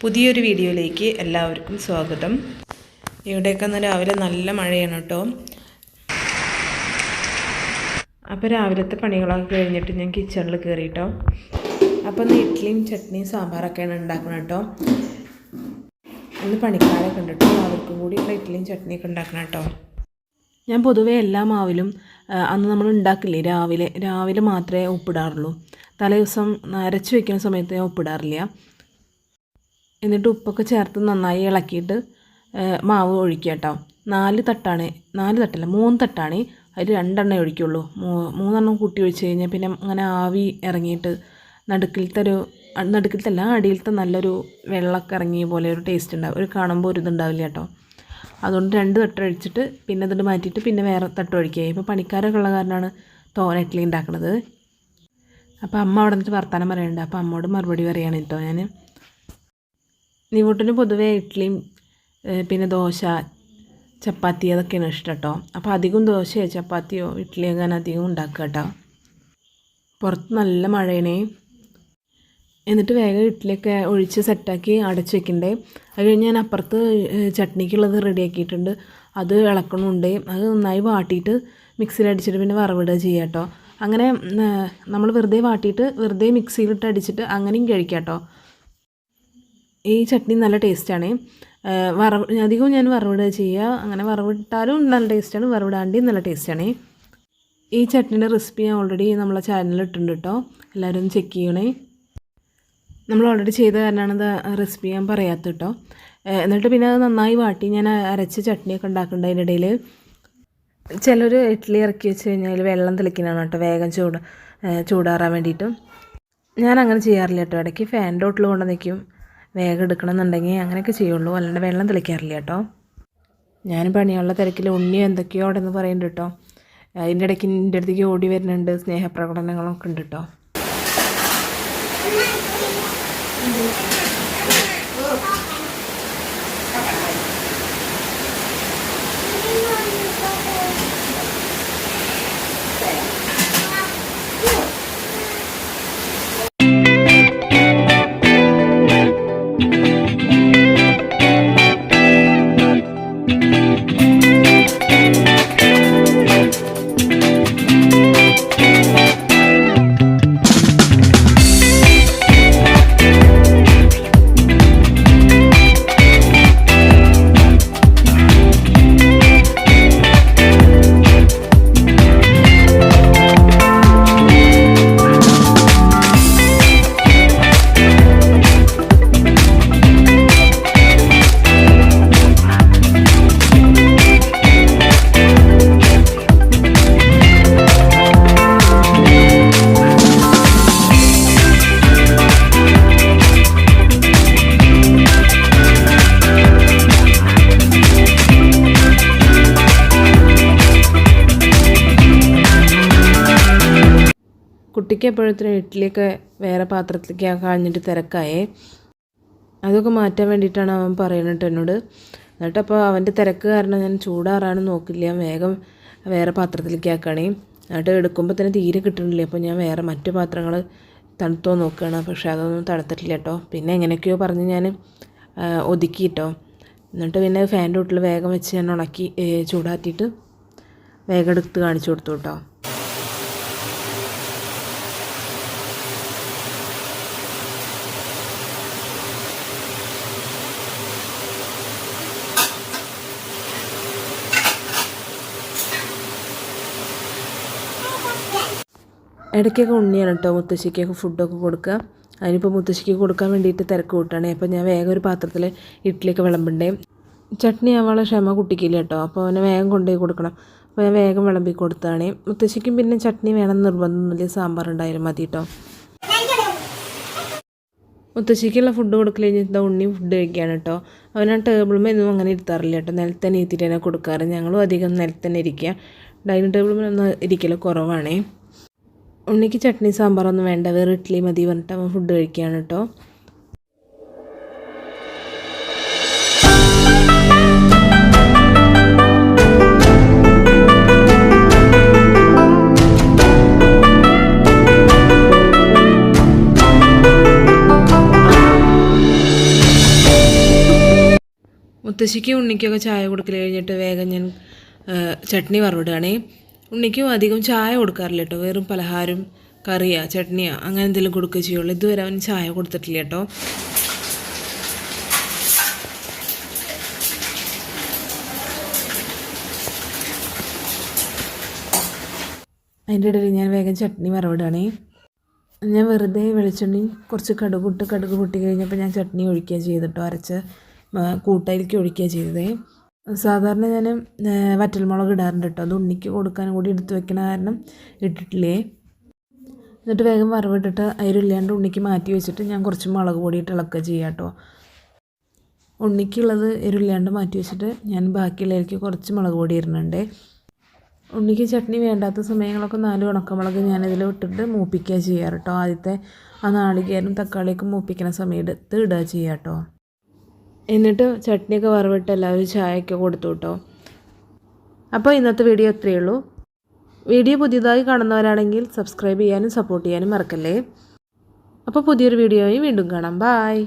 പുതിയൊരു വീഡിയോയിലേക്ക് എല്ലാവർക്കും സ്വാഗതം. ഇവിടെയൊക്കെ ഒന്ന് രാവിലെ നല്ല മഴയാണ് കേട്ടോ. അപ്പോൾ രാവിലത്തെ പണികളൊക്കെ കഴിഞ്ഞിട്ട് ഞാൻ കിച്ചണിൽ കയറിയിട്ടോ അപ്പോൾ ഇന്ന് ഇഡ്ഡലിയും ചട്നിയും സാമ്പാറൊക്കെയാണ് ഉണ്ടാക്കുന്നത് കേട്ടോ. ഇന്ന് പണിക്കാരൊക്കെ ഉണ്ട് കേട്ടോ. അവർക്കും കൂടി ഇഡ്ഡലിയും ചട്നിയൊക്കെ ഉണ്ടാക്കണം കേട്ടോ. ഞാൻ പൊതുവേ എല്ലാ മാവിലും അന്ന് നമ്മൾ ഉണ്ടാക്കില്ലേ രാവിലെ രാവിലെ മാത്രമേ ഉപ്പിടാറുള്ളൂ. തലേ ദിവസം അരച്ച് വയ്ക്കുന്ന സമയത്ത് ഞാൻ ഉപ്പിടാറില്ല. എന്നിട്ട് ഉപ്പൊക്കെ ചേർത്ത് നന്നായി ഇളക്കിയിട്ട് മാവ് ഒഴിക്കുക കേട്ടോ. നാല് തട്ടാണ് നാല് തട്ടല്ല മൂന്ന് തട്ടാണ്. അതിൽ രണ്ടെണ്ണേ ഒഴിക്കുള്ളൂ. മൂന്നെണ്ണം കൂട്ടി ഒഴിച്ച് കഴിഞ്ഞാൽ പിന്നെ അങ്ങനെ ആവി ഇറങ്ങിയിട്ട് നടുക്കിലത്തെ ഒരു നടുക്കിലത്തെ അല്ല അടിയിലത്തെ നല്ലൊരു വെള്ളമൊക്കെ ഇറങ്ങിയ പോലെ ഒരു ടേസ്റ്റ് ഉണ്ടാവും. ഒരു കാണുമ്പോൾ ഒരു ഇതുണ്ടാവില്ല കേട്ടോ. അതുകൊണ്ട് രണ്ട് തട്ട് ഒഴിച്ചിട്ട് പിന്നെ അതിട്ട് മാറ്റിയിട്ട് പിന്നെ വേറെ തട്ട് ഒഴിക്കുക. ഇപ്പോൾ പണിക്കാരൊക്കെ ഉള്ള കാരണമാണ് തോന ഇഡ്ഡലി ഉണ്ടാക്കുന്നത് അപ്പോൾ അമ്മ അവിടെ നിന്നിട്ട് വർത്താനം പറയുന്നുണ്ട് അപ്പോൾ അമ്മയോട് മറുപടി പറയുകയാണ് കേട്ടോ ഞാൻ നിവൂട്ടിന് പൊതുവേ ഇഡ്ഡലിയും പിന്നെ ദോശ ചപ്പാത്തി അതൊക്കെയാണ് ഇഷ്ടം കേട്ടോ. അപ്പോൾ അധികം ദോശയോ ചപ്പാത്തിയോ ഇഡ്ഡലിയോ അങ്ങനെ അധികം ഉണ്ടാക്കുക കേട്ടോ. പുറത്ത് നല്ല മഴയാണേ. എന്നിട്ട് വേഗം ഇഡ്ഡലിയൊക്കെ ഒഴിച്ച് സെറ്റാക്കി അടച്ച് വെക്കണ്ടേ. അത് കഴിഞ്ഞ് ഞാൻ അപ്പുറത്ത് ചട്നിക്കുള്ളത് റെഡിയാക്കിയിട്ടുണ്ട് അത് ഇളക്കണമുണ്ട് അത് നന്നായി വാട്ടിയിട്ട് മിക്സിയിൽ അടിച്ചിട്ട് പിന്നെ വറവിടുക ചെയ്യുക കേട്ടോ. അങ്ങനെ നമ്മൾ വെറുതെ വാട്ടിയിട്ട് വെറുതെ മിക്സിയിലിട്ട് അടിച്ചിട്ട് അങ്ങനെയും കഴിക്കാം കേട്ടോ. ഈ ചട്നി നല്ല ടേസ്റ്റാണ്. വറവ് അധികവും ഞാൻ വറവിടുക ചെയ്യുക. അങ്ങനെ വറവിട്ടാലും നല്ല ടേസ്റ്റാണ് വറവിടാണ്ടിയും നല്ല ടേസ്റ്റാണ്. ഈ ചട്നിയുടെ റെസിപ്പി ഞാൻ ഓൾറെഡി നമ്മളെ ചാനലിൽ ഇട്ടിട്ടുണ്ട് കേട്ടോ എല്ലാവരും ചെക്ക് ചെയ്യണേ. നമ്മൾ ഓൾറെഡി ചെയ്ത കാരണമാണ് റെസിപ്പി ഞാൻ പറയാത്തത് കേട്ടോ എന്നിട്ട് പിന്നെ അത് നന്നായി വാട്ടി ഞാൻ അരച്ച് ചട്നിയൊക്കെ ഉണ്ടാക്കുന്നുണ്ട് അതിന്റെ ഇടയിൽ. ചിലർ ഇഡ്ഡലി ഇറക്കി വെച്ച് കഴിഞ്ഞാൽ വെള്ളം തിളയ്ക്കുന്നതാണ് കേട്ടോ വേഗം ചൂട് ചൂടാറാൻ വേണ്ടിയിട്ട്. ഞാൻ അങ്ങനെ ചെയ്യാറില്ല കേട്ടോ ഇടയ്ക്ക് ഫാന്റെ ഡോട്ടിൽ കൊണ്ട് നിൽക്കും വേഗം എടുക്കണം എന്നുണ്ടെങ്കിൽ അങ്ങനെയൊക്കെ ചെയ്യുള്ളൂ. അല്ലാണ്ട് വെള്ളം തെളിക്കാറില്ല കേട്ടോ. ഞാൻ പണിയുള്ള തിരക്കിൽ ഉണ്ണി എന്തൊക്കെയോ അവിടെ നിന്ന് പറയുന്നുണ്ട് കേട്ടോ. അതിന്റെ ഇടയ്ക്ക് എന്റെ അടുത്തേക്ക് ഓടി വരുന്നുണ്ട്. സ്നേഹപ്രകടനങ്ങളൊക്കെ ഉണ്ട് കേട്ടോ. കുട്ടിക്ക് എപ്പോഴത്തേനും ഇഡ്ഡലിയൊക്കെ വേറെ പാത്രത്തിലേക്ക് കഴിഞ്ഞിട്ട് തിരക്കായേ. അതൊക്കെ മാറ്റാൻ വേണ്ടിയിട്ടാണ് അവൻ പറയുന്നത് എന്നോട്. എന്നിട്ട് അപ്പോൾ അവന്റെ തിരക്ക് കാരണം ഞാൻ ചൂടാറാണ് നോക്കില്ല. വേഗം വേറെ പാത്രത്തിലേക്ക് ആക്കുകയാണേ. എന്നിട്ട് എടുക്കുമ്പോൾ തന്നെ തീരെ കിട്ടണില്ല അപ്പോൾ ഞാൻ വേറെ മറ്റു പാത്രങ്ങൾ തണുത്തോ നോക്കുകയാണ്. പക്ഷേ അതൊന്നും തണുത്തിട്ടില്ല കേട്ടോ. പിന്നെ എങ്ങനെയൊക്കെയോ പറഞ്ഞ് ഞാൻ ഒതുക്കി കേട്ടോ. എന്നിട്ട് പിന്നെ ഫാന്റെ വീട്ടിൽ വേഗം വെച്ച് ഞാൻ ഉണക്കി ചൂടാറ്റിയിട്ട് വേഗം എടുത്ത് കാണിച്ചു കൊടുത്തു കേട്ടോ. ഇടയ്ക്കൊക്കെ ഉണ്ണിയാണ് കേട്ടോ മുത്തശ്ശിക്കൊക്കെ ഫുഡൊക്കെ കൊടുക്കുക. അതിനിപ്പോൾ മുത്തശ്ശിക്ക് കൊടുക്കാൻ വേണ്ടിയിട്ട് തിരക്ക് കൂട്ടാണ്. അപ്പോൾ ഞാൻ വേഗം ഒരു പാത്രത്തിൽ ഇഡ്ഡലിയൊക്കെ വിളമ്പണ്ടേ. ചട്നി ആവാനുള്ള ക്ഷമ കുട്ടിക്കില്ല കേട്ടോ. അപ്പോൾ അവനെ വേഗം കൊണ്ടുപോയി കൊടുക്കണം. അപ്പോൾ ഞാൻ വേഗം വിളമ്പി കൊടുത്താണ്. മുത്തശ്ശിക്കും പിന്നെ ചട്നി വേണം നിർബന്ധമൊന്നുമില്ല സാമ്പാർ ഉണ്ടായാലും മതി കേട്ടോ. മുത്തശ്ശിക്കുള്ള ഫുഡ് കൊടുക്കൽ കഴിഞ്ഞിട്ട് ഉണ്ണി ഫുഡ് കഴിക്കുകയാണ് കേട്ടോ. അവൻ ആ ടേബിളുമേ അങ്ങനെ ഇരുത്താറില്ല കേട്ടോ. നിലത്ത് തന്നെ ഇരുത്തിയിട്ട് കൊടുക്കാറ്. ഞങ്ങളും അധികം നിലത്ത് തന്നെ ഇരിക്കുക. ഡൈനിങ് ടേബിളിൽ ഒന്നും ഇരിക്കൽ കുറവാണേ. ഉണ്ണിക്ക് ചട്നി സാമ്പാറൊന്നും വേണ്ട. വേറെ ഇഡ്ഡലി മതി പറഞ്ഞിട്ട് അവൻ ഫുഡ് കഴിക്കുകയാണ് കേട്ടോ മുത്തശ്ശിക്കും ഉണ്ണിക്കൊക്കെ ചായ കൊടുക്കൽ കഴിഞ്ഞിട്ട് വേഗം ഞാൻ ചട്നി വറവിടുകയാണേ. ഉണ്ണിക്കും അധികം ചായ കൊടുക്കാറില്ല കേട്ടോ. വെറും പലഹാരം കറിയാ ചട്നിയാ അങ്ങനെ എന്തെങ്കിലും കൊടുക്കുക ചെയ്യുള്ളൂ. ഇതുവരെ അവൻ ചായ കൊടുത്തിട്ടില്ല കേട്ടോ. അതിന്റെ ഇടയിൽ ഞാൻ വേഗം ചട്നി വറവിടുകയാണേ. ഞാൻ വെറുതെ വെളിച്ചെണ്ണി കുറച്ച് കടുക് ഇട്ട് കടുക് പൊട്ടി കഴിഞ്ഞപ്പോൾ ഞാൻ ചട്നി ഒഴിക്കുക ചെയ്തിട്ടോ അരച്ച് കൂട്ടയിലേക്ക് ഒഴിക്കുക ചെയ്തതേ. സാധാരണ ഞാൻ വറ്റൽമുളക് ഇടാറുണ്ട് കേട്ടോ അത് ഉണ്ണിക്ക് കൊടുക്കാനും കൂടി എടുത്ത് വെക്കണ കാരണം ഇട്ടിട്ടില്ലേ. എന്നിട്ട് വേഗം വറവിട്ടിട്ട് അരില്ലാണ്ട് ഉണ്ണിക്ക് മാറ്റി വെച്ചിട്ട് ഞാൻ കുറച്ച് മുളക് പൊടി ഇട്ട് ഇളക്കുക ചെയ്യാം കേട്ടോ ഉണ്ണിക്കുള്ളത് എരില്ലാണ്ട് മാറ്റി വെച്ചിട്ട് ഞാൻ ബാക്കിയുള്ളതിലേക്ക് കുറച്ച് മുളക് പൊടി ഇടുന്നുണ്ട്. ഉണ്ണിക്ക് ചട്നി വേണ്ടാത്ത സമയങ്ങളൊക്കെ നാല് ഉണക്കമുളക് ഞാനിതിൽ ഇട്ടിട്ട് മൂപ്പിക്കുക ചെയ്യാറ് കേട്ടോ ആദ്യത്തെ ആ നാളികേരം തക്കാളിയൊക്കെ മൂപ്പിക്കുന്ന സമയത്ത് ഇടുക ചെയ്യാം കേട്ടോ എന്നിട്ട് ചട്നിയൊക്കെ വറവിട്ട് എല്ലാവരും ചായയൊക്കെ കൊടുത്തു കേട്ടോ അപ്പോൾ ഇന്നത്തെ വീഡിയോ ഇത്രയേ ഉള്ളൂ. വീഡിയോ പുതിയതായി കാണുന്നവരാണെങ്കിൽ സബ്സ്ക്രൈബ് ചെയ്യാനും സപ്പോർട്ട് ചെയ്യാനും മറക്കല്ലേ? അപ്പോൾ പുതിയൊരു വീഡിയോയും വീണ്ടും കാണാം. ബായ്